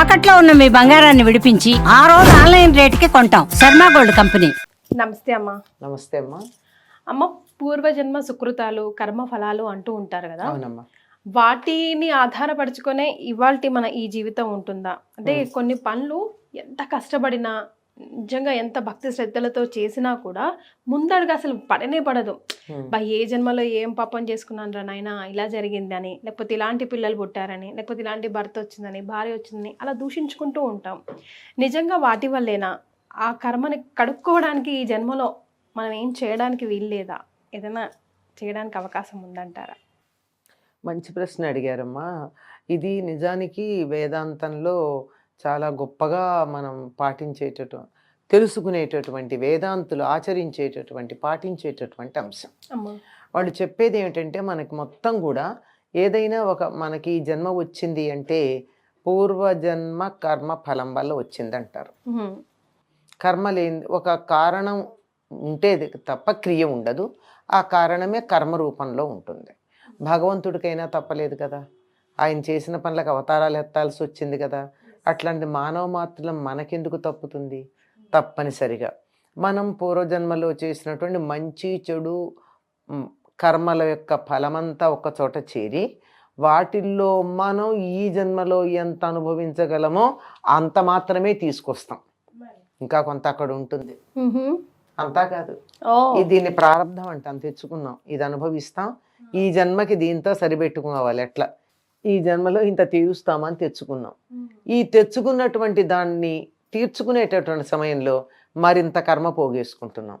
తాకట్లో ఉన్న మీ బంగారాన్ని విడిపించి ఆ రోజు ఆన్లైన్ రేటుకి కొంటాం. Sharma gold company. నమస్తే అమ్మ. నమస్తే అమ్మా. అమ్మ పూర్వజన్మ సుకృతాలు కర్మ ఫలాలు అంటూ ఉంటారు కదా? అవునమ్మా. వాటిని ఆధారపరుచుకొనే ఇవాల్టి మన ఈ జీవితం ఉంటుందా? అంటే కొన్ని పనులు ఎంత కష్టపడినా నిజంగా ఎంత భక్తి శ్రద్ధలతో చేసినా కూడా ముందడుగు అసలు పడనే పడదు. బా ఏ జన్మలో ఏం పాపం చేసుకున్నాను రా నాయనా ఇలా జరిగిందని లేకపోతే ఇలాంటి పిల్లలు పుట్టారని లేకపోతే ఇలాంటి భర్త వచ్చిందని భార్య వచ్చిందని అలా దూషించుకుంటూ ఉంటాం. నిజంగా వాటి వల్లేనా ఆ కర్మని కడుక్కోవడానికి ఈ జన్మలో మనం ఏం చేయడానికి వీల్లేదా? ఏదైనా చేయడానికి అవకాశం ఉందంటారా? మంచి ప్రశ్న అడిగారమ్మా. ఇది నిజానికి వేదాంతంలో చాలా గొప్పగా మనం పాటించేటటు తెలుసుకునేటటువంటి వేదాంతులు ఆచరించేటటువంటి పాటించేటటువంటి అంశం. వాళ్ళు చెప్పేది ఏమిటంటే మనకి మొత్తం కూడా ఏదైనా ఒక మనకి జన్మ వచ్చింది అంటే పూర్వజన్మ కర్మ ఫలం వల్ల వచ్చిందంటారు. కర్మ లేని ఒక కారణం ఉంటే తప్ప క్రియ ఉండదు. ఆ కారణమే కర్మ రూపంలో ఉంటుంది. భగవంతుడికైనా తప్పలేదు కదా. ఆయన చేసిన పనులకు అవతారాలు ఎత్తాల్సి వచ్చింది కదా. అట్లాంటి మానవ మాత్రం మనకెందుకు తప్పుతుంది? తప్పనిసరిగా. మనం పూర్వజన్మలో చేసినటువంటి మంచి చెడు కర్మల యొక్క ఫలమంతా ఒక చోట చేరి వాటిల్లో మనం ఈ జన్మలో ఎంత అనుభవించగలమో అంత మాత్రమే తీసుకొస్తాం. ఇంకా కొంత అక్కడ ఉంటుంది. అంతా కాదు. దీన్ని ప్రారంభం అంటాం తెచ్చుకున్నాం. ఇది అనుభవిస్తాం. ఈ జన్మకి దీంతో సరిపెట్టుకోవాలి ఎట్లా? ఈ జన్మలో ఇంత తీరుస్తామని తెచ్చుకున్నాం. ఈ తెచ్చుకున్నటువంటి దాన్ని తీర్చుకునేటటువంటి సమయంలో మరింత కర్మ పోగేసుకుంటున్నాం.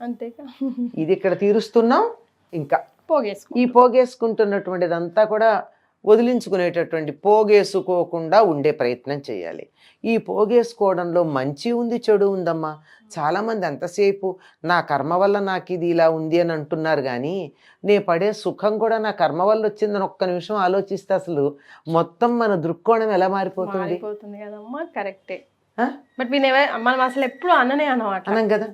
అంతేగా. ఇది ఇక్కడ తీరుస్తున్నాం ఇంకా పోగేసుకో ఈ పోగేసుకుంటున్నటువంటిదంతా కూడా వదిలించుకునేటటువంటి పోగేసుకోకుండా ఉండే ప్రయత్నం చేయాలి. ఈ పోగేసుకోవడంలో మంచి ఉంది చెడు ఉందమ్మా. చాలామంది ఎంతసేపు నా కర్మ వల్ల నాకు ఇది ఇలా ఉంది అని అంటున్నారు కానీ నే పడే సుఖం కూడా నా కర్మ వల్ల వచ్చిందని ఒక్క నిమిషం ఆలోచిస్తే అసలు మొత్తం మన దృక్కోణం ఎలా మారిపోతుంది? కదమ్మా కరెక్టే? బట్ మనం అసలు ఎప్పుడు అననే అనమాట. అనం కదా?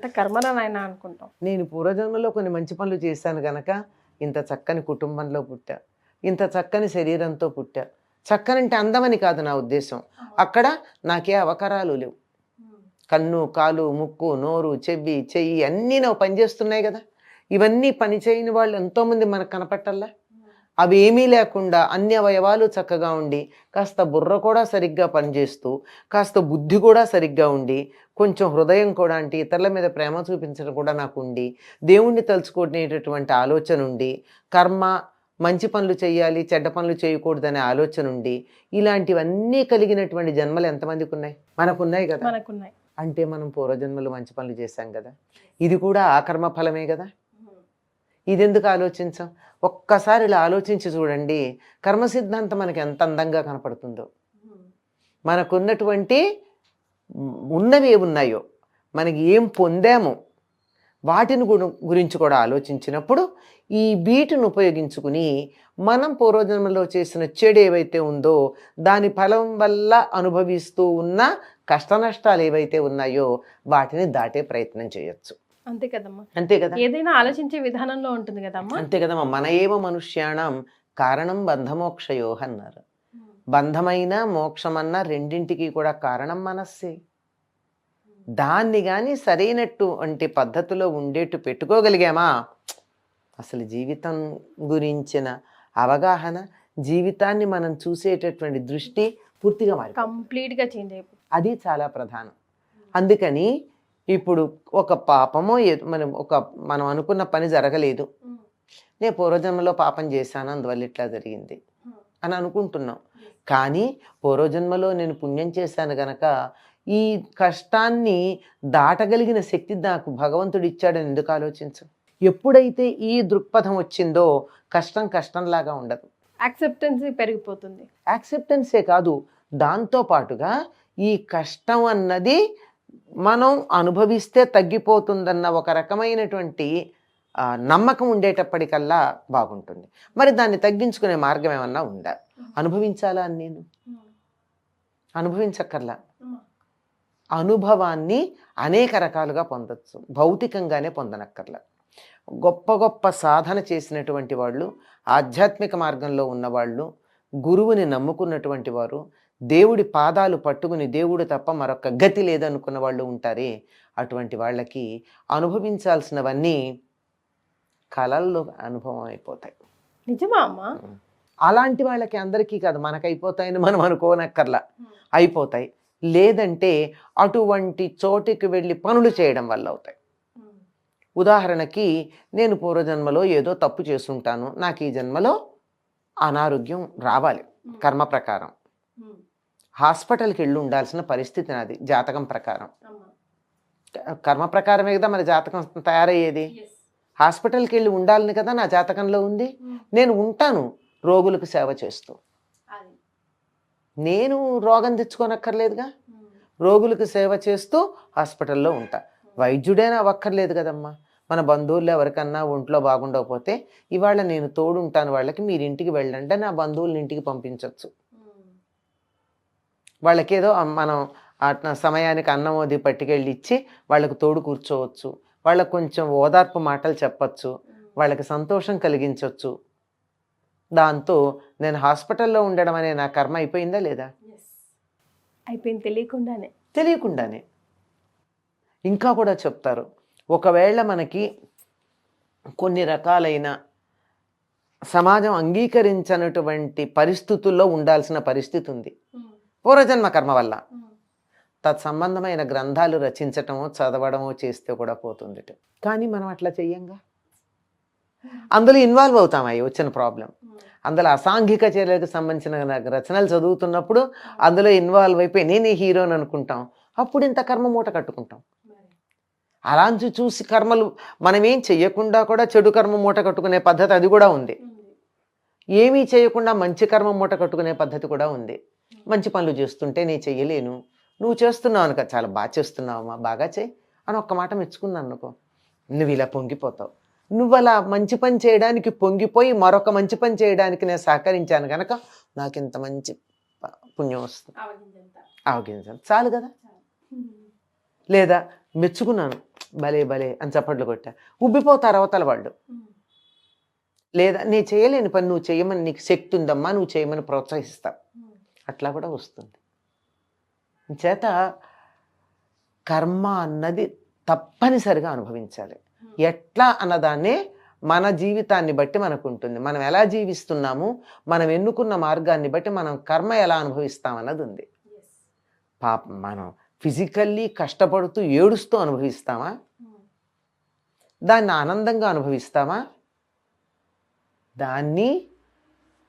అనుకుంటాం. నేను పూర్వజన్మలో కొన్ని మంచి పనులు చేశాను గనక ఇంత చక్కని కుటుంబంలో పుట్టా. ఇంత చక్కని శరీరంతో పుట్టా. చక్కనంటే అందమని కాదు నా ఉద్దేశం. అక్కడ నాకే అవకరాలు లేవు. కన్ను కాలు ముక్కు నోరు చెవి చెయ్యి అన్నీ నాకు పనిచేస్తున్నాయి కదా. ఇవన్నీ పని చేయని వాళ్ళు ఎంతోమంది మనకు కనపట్టల్లా? అవి ఏమీ లేకుండా అన్ని అవయవాలు చక్కగా ఉండి కాస్త బుర్ర కూడా సరిగ్గా పనిచేస్తూ కాస్త బుద్ధి కూడా సరిగ్గా ఉండి కొంచెం హృదయం కూడా అంటే ఇతరుల మీద ప్రేమ చూపించడం కూడా నాకు ఉండి దేవుణ్ణి తలుచుకునేటటువంటి ఆలోచన ఉండి కర్మ మంచి పనులు చేయాలి చెడ్డ పనులు చేయకూడదనే ఆలోచన ఉండి ఇలాంటివన్నీ కలిగినటువంటి జన్మలు ఎంతమందికి ఉన్నాయి మనకు ఉన్నాయి కదా. మనకున్నాయి. అంటే మనం పూర్వజన్మలు మంచి పనులు చేశాం కదా. ఇది కూడా ఆ కర్మ ఫలమే కదా. ఇది ఎందుకు ఆలోచించాం? ఒక్కసారి ఇలా ఆలోచించి చూడండి కర్మ సిద్ధాంతం మనకి ఎంత అందంగా కనపడుతుందో. మనకున్నటువంటి ఉన్నవి ఏవి ఉన్నాయో మనకి ఏం పొందామో వాటిని గురు- గురించి కూడా ఆలోచించినప్పుడు ఈ వీటిని ఉపయోగించుకుని మనం పూర్వజన్మలో చేసిన చెడు ఏవైతే ఉందో దాని ఫలం వల్ల అనుభవిస్తూ ఉన్న కష్ట నష్టాలు ఏవైతే ఉన్నాయో వాటిని దాటే ప్రయత్నం చేయొచ్చు. అంతే కదమ్మా. అంతే కదా? ఏదైనా ఆలోచించే విధానంలో ఉంటుంది కదమ్మా. అంతే కదమ్మా. మన ఏవ మనుష్యాణం కారణం బంధమోక్షయో అన్నారు బంధమైన మోక్షమన్న రెండింటికి కూడా కారణం మనస్సే. దాన్ని కానీ సరైనటువంటి పద్ధతిలో ఉండేట్టు పెట్టుకోగలిగామా? అసలు జీవితం గురించిన అవగాహన జీవితాన్ని మనం చూసేటటువంటి దృష్టి పూర్తిగా మారి కంప్లీట్గా చేంజ్ అయిపోతుంది అది చాలా ప్రధానం. అందుకని ఇప్పుడు ఒక పాపమో మనం ఒక మనం అనుకున్న పని జరగలేదు. నేను పూర్వజన్మలో పాపం చేశాను అందువల్ల ఇట్లా జరిగింది అని అనుకుంటున్నాం. కానీ పూర్వజన్మలో నేను పుణ్యం చేశాను గనక ఈ కష్టాన్ని దాటగలిగిన శక్తి నాకు భగవంతుడు ఇచ్చాడని ఎందుకు ఆలోచించు? ఎప్పుడైతే ఈ దృక్పథం వచ్చిందో కష్టం కష్టంలాగా ఉండదు. యాక్సెప్టెన్సీ పెరిగిపోతుంది. యాక్సెప్టెన్సే కాదు దాంతో పాటుగా ఈ కష్టం అన్నది మనం అనుభవిస్తే తగ్గిపోతుందన్న ఒక రకమైనటువంటి నమ్మకం ఉండేటప్పటికల్లా బాగుంటుంది. మరి దాన్ని తగ్గించుకునే మార్గం ఏమన్నా ఉందా? అనుభవించాలా అని నేను అనుభవించక్కర్లా? అనుభవాన్ని అనేక రకాలుగా పొందొచ్చు. భౌతికంగానే పొందనక్కర్లా. గొప్ప గొప్ప సాధన చేసినటువంటి వాళ్ళు ఆధ్యాత్మిక మార్గంలో ఉన్నవాళ్ళు గురువుని నమ్ముకున్నటువంటి వారు దేవుడి పాదాలు పట్టుకుని దేవుడు తప్ప మరొక గతి లేదనుకున్న వాళ్ళు ఉంటారే అటువంటి వాళ్ళకి అనుభవించాల్సినవన్నీ కళల్లో అనుభవం అయిపోతాయి. నిజమా అమ్మా? అలాంటి వాళ్ళకి అందరికీ కాదు మనకు అయిపోతాయని మనం అనుకోనక్కర్లా. అయిపోతాయి. లేదంటే అటువంటి చోటికి వెళ్ళి పనులు చేయడం వల్ల అవుతాయి. ఉదాహరణకి నేను పూర్వజన్మలో ఏదో తప్పు చేసుంటాను నాకు ఈ జన్మలో అనారోగ్యం రావాలి. కర్మ ప్రకారం. హాస్పిటల్కి వెళ్ళి ఉండాల్సిన పరిస్థితి నాది జాతకం ప్రకారం. కర్మ ప్రకారమే కదా మన జాతకం తయారయ్యేది? హాస్పిటల్కి వెళ్ళి ఉండాలని కదా నా జాతకంలో ఉంది? నేను ఉంటాను రోగులకు సేవ చేస్తూ. నేను రోగం తెచ్చుకోనక్కర్లేదుగా. రోగులకు సేవ చేస్తూ హాస్పిటల్లో ఉంటా. వైద్యుడైనా అవ్వక్కర్లేదు కదమ్మా. మన బంధువులు ఎవరికన్నా ఒంట్లో బాగుండకపోతే ఇవాళ నేను తోడుంటాను వాళ్ళకి మీరు ఇంటికి వెళ్ళండి నా బంధువుల్ని ఇంటికి పంపించవచ్చు వాళ్ళకేదో మనం సమయానికి అన్నం అది పట్టుకెళ్ళి ఇచ్చి వాళ్ళకు తోడు కూర్చోవచ్చు. వాళ్ళకు కొంచెం ఓదార్పు మాటలు చెప్పచ్చు. వాళ్ళకి సంతోషం కలిగించవచ్చు దాంతో నేను హాస్పిటల్లో ఉండడం అనే నా కర్మ అయిపోయిందా లేదా? అయిపోయింది తెలియకుండానే. తెలియకుండానే. ఇంకా కూడా చెప్తారు ఒకవేళ మనకి కొన్ని రకాలైన సమాజం అంగీకరించనటువంటి పరిస్థితుల్లో ఉండాల్సిన పరిస్థితి ఉంది పూర్వజన్మ కర్మ వల్ల. తత్సంబంధమైన గ్రంథాలు రచించటమో చదవడమో చేస్తే కూడా పోతుంది కానీ మనం అట్లా చెయ్యంగా? అందులో ఇన్వాల్వ్ అవుతాం అవి వచ్చిన ప్రాబ్లం అందులో అసాంఘిక చర్యలకు సంబంధించిన రచనలు చదువుతున్నప్పుడు అందులో ఇన్వాల్వ్ అయిపోయి నేనే హీరోని అనుకుంటాం. అప్పుడు ఇంత కర్మ మూట కట్టుకుంటాం. అలాంటి చూసి కర్మలు మనం ఏం చెయ్యకుండా కూడా చెడు కర్మ మూట కట్టుకునే పద్ధతి అది కూడా ఉంది. ఏమీ చేయకుండా మంచి కర్మ మూట కట్టుకునే పద్ధతి కూడా ఉంది. మంచి పనులు చేస్తుంటే నేను చెయ్యలేను. నువ్వు చేస్తున్నావు అనుకో చాలా బాగా చేస్తున్నావమ్మా బాగా చేయి అని ఒక్క మాట మెచ్చుకున్నాను అనుకో నువ్వు ఇలా పొంగిపోతావు. నువ్వు అలా మంచి పని చేయడానికి పొంగిపోయి మరొక మంచి పని చేయడానికి నేను సహకరించాను కనుక నాకు ఇంత మంచి పుణ్యం వస్తుంది. ఆవగించాను చాలు కదా? లేదా మెచ్చుకున్నాను. భలే భలే అని చప్పట్లు కొట్టా. ఉబ్బిపోతారు అవతల వాళ్ళు. లేదా నేను చేయలేని పని నువ్వు చేయమని నీకు శక్తి ఉందమ్మా నువ్వు చేయమని ప్రోత్సహిస్తా. అట్లా కూడా వస్తుంది. చేత కర్మ అన్నది తప్పనిసరిగా అనుభవించాలి. ఎట్లా అన్నదాన్నే మన జీవితాన్ని బట్టి మనకు ఉంటుంది మనం ఎలా జీవిస్తున్నాము మనం ఎన్నుకున్న మార్గాన్ని బట్టి మనం కర్మ ఎలా అనుభవిస్తాం అన్నది ఉంది పాప మనం ఫిజికల్లీ కష్టపడుతూ ఏడుస్తూ అనుభవిస్తామా? దాన్ని ఆనందంగా అనుభవిస్తామా? దాన్ని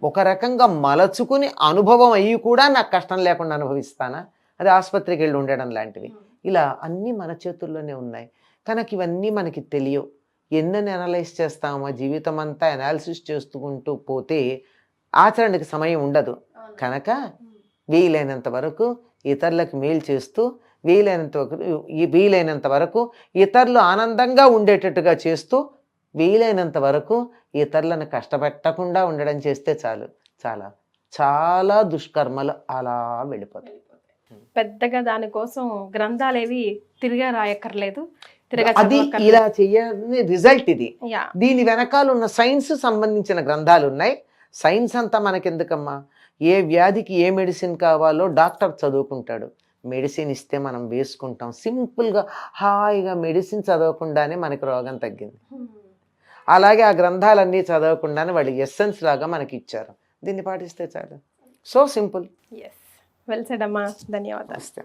ఒక రకంగా మలచుకుని అనుభవం అయ్యి కూడా నాకు కష్టం లేకుండా అనుభవిస్తానా? అది ఆసుపత్రికి వెళ్ళి ఉండడం లాంటివి ఇలా అన్నీ మన చేతుల్లోనే ఉన్నాయి. కనుక ఇవన్నీ మనకి తెలియవు. ఎన్నని అనలైజ్ చేస్తామో జీవితం అంతా అనాలిసిస్ చేసుకుంటూ పోతే ఆచరణకి సమయం ఉండదు. కనుక వీలైనంత వరకు ఇతరులకు మేలు చేస్తూ వీలైనంత వరకు వీలైనంత వరకు ఇతరులు ఆనందంగా ఉండేటట్టుగా చేస్తూ వీలైనంత వరకు ఇతరులను కష్టపెట్టకుండా ఉండడం చేస్తే చాలు. చాలా చాలా దుష్కర్మలు అలా వెళ్ళిపోతాయి. పెద్దగా దానికోసం గ్రంథాలేవి తిరిగా రాయక్కర్లేదు తిరగా అది. ఇలా చెయ్యాలని రిజల్ట్ ఇది. దీని వెనకాల ఉన్న సైన్స్ సంబంధించిన గ్రంథాలు ఉన్నాయి సైన్స్ అంతా మనకెందుకమ్మా? ఏ వ్యాధికి ఏ మెడిసిన్ కావాలో డాక్టర్ చదువుకుంటాడు. మెడిసిన్ ఇస్తే మనం వేసుకుంటాం. సింపుల్గా హాయిగా మెడిసిన్ చదవకుండానే మనకి రోగం తగ్గింది. అలాగే ఆ గ్రంథాలన్నీ చదవకుండానే వాళ్ళు ఎస్సెన్స్ లాగా మనకి ఇచ్చారు దీన్ని పాటిస్తే చాలు. సో సింపుల్ ఎస్ వెల్ ధన్యవాదాలు.